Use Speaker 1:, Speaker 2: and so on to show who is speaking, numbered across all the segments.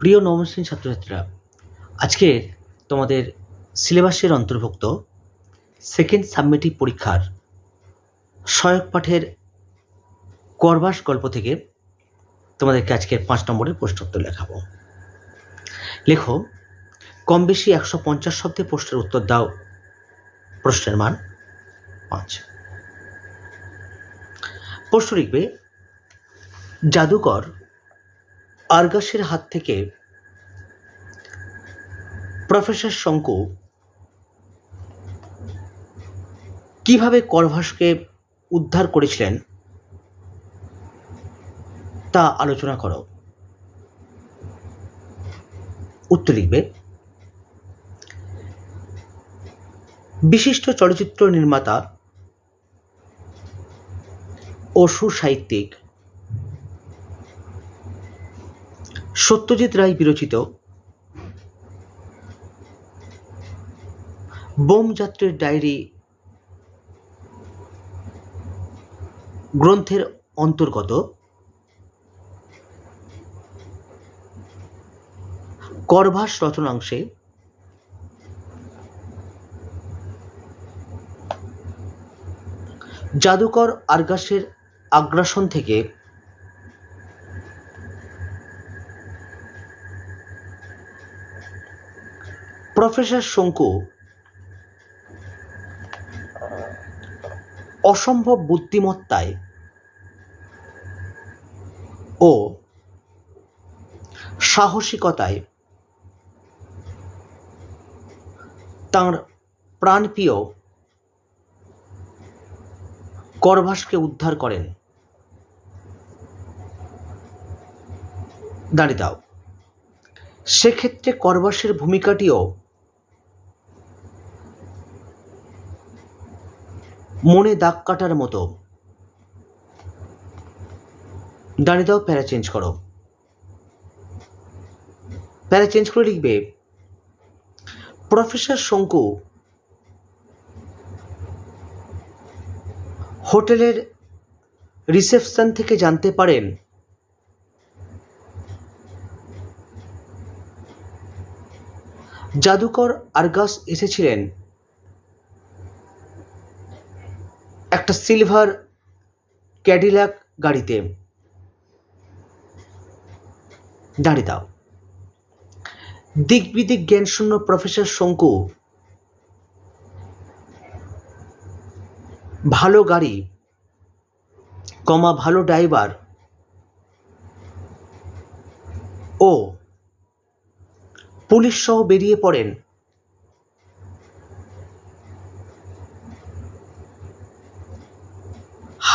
Speaker 1: প্রিয় নবম শ্রেণির ছাত্রছাত্রীরা, আজকে তোমাদের সিলেবাসের অন্তর্ভুক্ত সেকেন্ড সাবমিটিভ পরীক্ষার সহায়ক পাঠের করবাস গল্প থেকে তোমাদেরকে আজকে পাঁচ নম্বরের প্রশ্নোত্তর লেখাবো। লেখো, কম বেশি একশো পঞ্চাশ শব্দে প্রশ্নের উত্তর দাও। প্রশ্নের মান পাঁচ। প্রশ্ন লিখবে, জাদুকর আর্গাসের হাত থেকে প্রফেসর শঙ্কু কীভাবে করভাসকে উদ্ধার করেছিলেন তা আলোচনা করো। উত্তর লিখবে, বিশিষ্ট চলচ্চিত্র নির্মাতা ও সুসাহিত্যিক সত্যজিৎ রায় বিরচিত বোম যাত্রীর ডায়েরি গ্রন্থের অন্তর্গত করভাস রচনাংশে জাদুকর আর্গাসের আগ্রাসন থেকে প্রফেসর শঙ্কু, অসম্ভব বুদ্ধিমত্তায় ও সাহসিকতায় তাঁর প্রাণপ্রিয় করভাসকে উদ্ধার করেন। দাঁড়িয়ে দাও। সেক্ষেত্রে করবাসের ভূমিকাটিও মনে দাগ কাটার মতো। দাঁড়িয়ে দাও, প্যারা চেঞ্জ করো। প্যারা চেঞ্জ করে লিখবে, প্রফেসর শঙ্কু, হোটেলের রিসেপশন থেকে জানতে পারেন। জাদুকর আর্গাস এসেছিলেন। একটা সিলভার ক্যাডিল্যাক গাড়িতে দাঁড়িয়ে দাও। দিক বিদিক জ্ঞানশূন্য প্রফেসর শঙ্কু, ভালো গাড়ি, কমা ভালো ড্রাইভার ও পুলিশ সহ বেরিয়ে পড়েন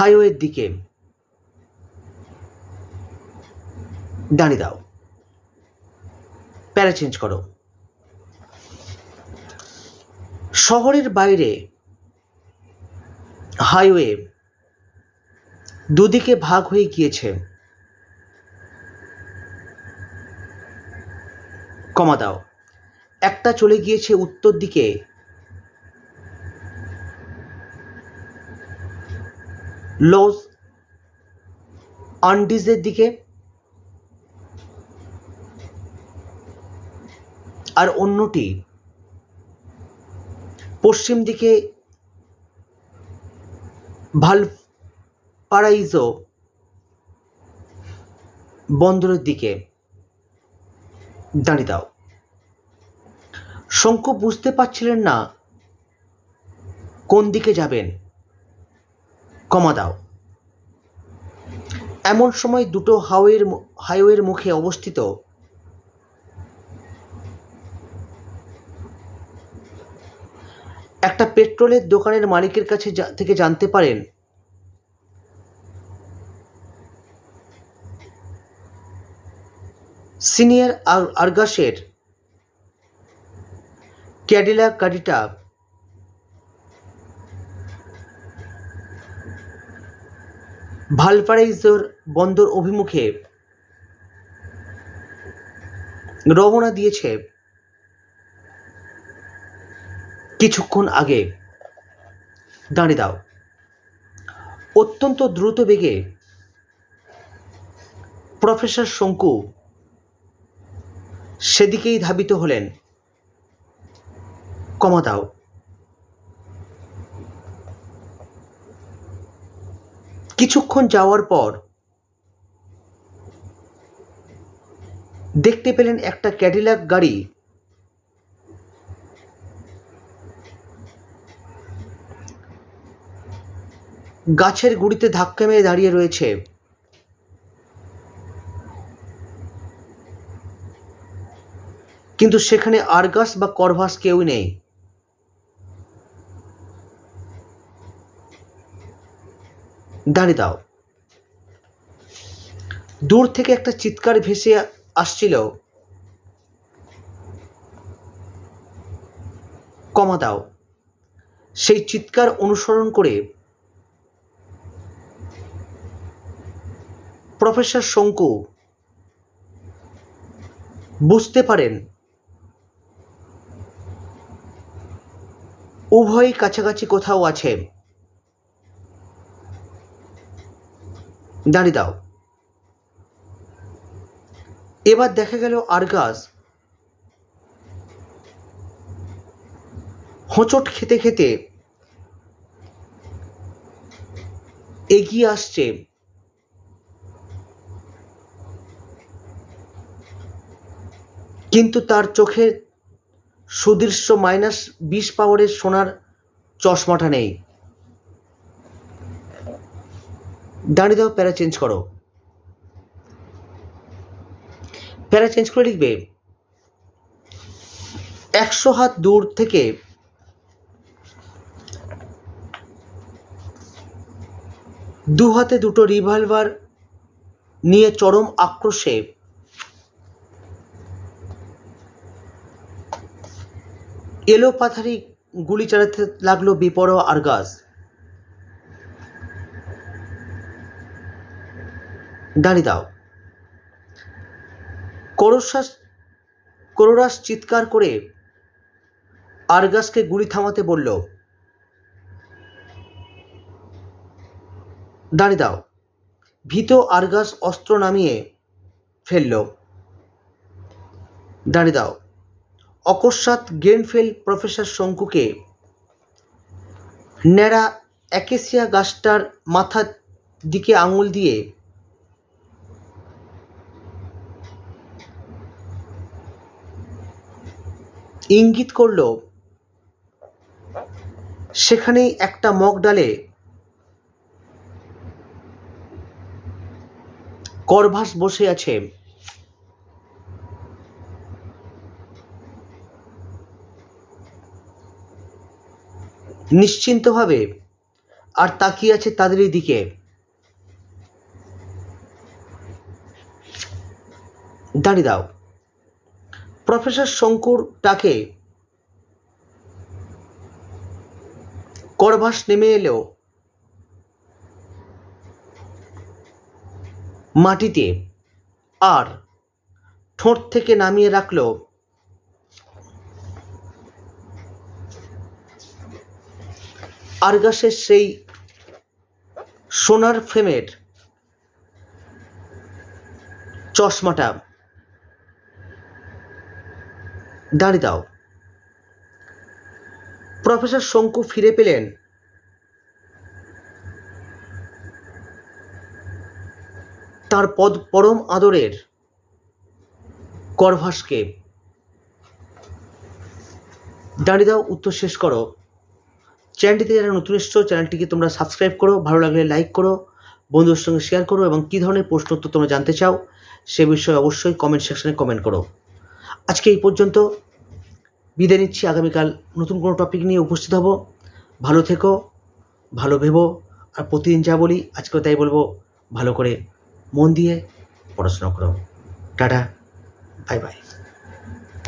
Speaker 1: হাইওয়ের দিকে। দাঁড়িয়ে দাও। প্যারা চেঞ্জ করো। শহরের বাইরে হাইওয়ে দুদিকে ভাগ হয়ে গিয়েছে। কমা দাও। একটা চলে গিয়েছে উত্তর দিকে। লস আন্ডিজের দিকে। আর অন্যটি পশ্চিম দিকে ভালপারাইজো বন্দরের দিকে। দাঁড়িয়ে দাও। শঙ্কু বুঝতে পারছিলেন না কোন দিকে যাবেন। কমা দাও। এমন সময় দুটো হাইওয়ের হাইওয়ের মুখে অবস্থিত একটা পেট্রোলের দোকানের মালিকের কাছে থেকে জানতে পারেন, সিনিয়র আর- আর্গাসের ক্যাডিলা গাড়িটা ভালপারাইজোর বন্দর অভিমুখে রওনা দিয়েছে। কিছুক্ষণ আগে। দাঁড়িয়ে দাও। অত্যন্ত দ্রুত বেগে। প্রফেসর শঙ্কু সেদিকেই ধাবিত হলেন। কমা দাও। কিছুক্ষণ যাওয়ার পর দেখতে পেলেন একটা ক্যাডিলাক গাড়ি। গাছের গুড়িতে ধাক্কা মেরে দাঁড়িয়ে রয়েছে। কিন্তু সেখানে আরগাস বা করভাস কেউ নেই। দাঁড়িয়ে দাও। দূর থেকে একটা চিৎকার ভেসে আসছিল। কমা দাও। সেই চিৎকার অনুসরণ করে প্রফেসর শঙ্কু বুঝতে পারেন, উভয়ই কাছাকাছি কোথাও আছে। দাঁড়িয়ে দাও। এবার দেখা গেল আরগাস। হোঁচট খেতে খেতে এগিয়ে আসছে। কিন্তু তার চোখে সুদৃশ্য মাইনাস বিশ পাওয়ারের সোনার চশমাটা নেই। দাঁড়িয়ে দাও, প্যারা চেঞ্জ করো। প্যারা চেঞ্জ করে লিখবে, একশো হাত দূর থেকে দু হাতে দুটো রিভলভার নিয়ে চরম আক্রোশে এলো পাথারি গুলি চালাতে লাগল বেপরোয়া আরগাস। দাঁড়িয়ে দাও। করশ্বাস করোরাস চিৎকার করে আরগাসকে গুলি থামাতে বলল, দাঁড়িয়ে দাও। ভীত আরগাস অস্ত্র নামিয়ে ফেলল, দাঁড়িয়ে দাও। অকস্মাৎ গ্রেনফেল প্রফেসর শঙ্কুকে ন্যাড়া অ্যাকেসিয়া গাছটার মাথার দিকে আঙুল দিয়ে ইঙ্গিত করল, সেখানেই একটা মগ ডালে করভাস বসে আছে। নিশ্চিন্তভাবে আর তাকিয়ে আছে তাদেরই দিকে দাঁড়িয়ে দাও প্রফেসর শঙ্কুর ডাকে করভাস নেমে এলেও মাটিতে আর ঠোঁট থেকে নামিয়ে রাখল আরগাসের সেই সোনার ফ্রেমের চশমাটা। দাঁড়িয়ে দাও। প্রফেসর শঙ্কু ফিরে পেলেন। তার পদ পরম আদরের করভাসকে। দাঁড়িয়ে দাও, উত্তর শেষ করো। চ্যানেলটিতে যারা নতুন এসছো, চ্যানেলটিকে তোমরা সাবস্ক্রাইব করো, ভালো লাগলে লাইক করো, বন্ধুদের সঙ্গে শেয়ার করো, এবং কী ধরনের প্রশ্ন উত্তর তোমরা জানতে চাও, সে বিষয়ে অবশ্যই কমেন্ট সেকশনে কমেন্ট করো। আজকে এই পর্যন্ত। বিদায় নিচ্ছি। আগামীকাল নতুন কোনো টপিক নিয়ে উপস্থিত হব। ভালো থেকো, ভালো ভেবো, আর প্রতিদিন যা বলি আজকে তাই বলব, ভালো করে মন দিয়ে পড়াশোনা করো। Tata bye bye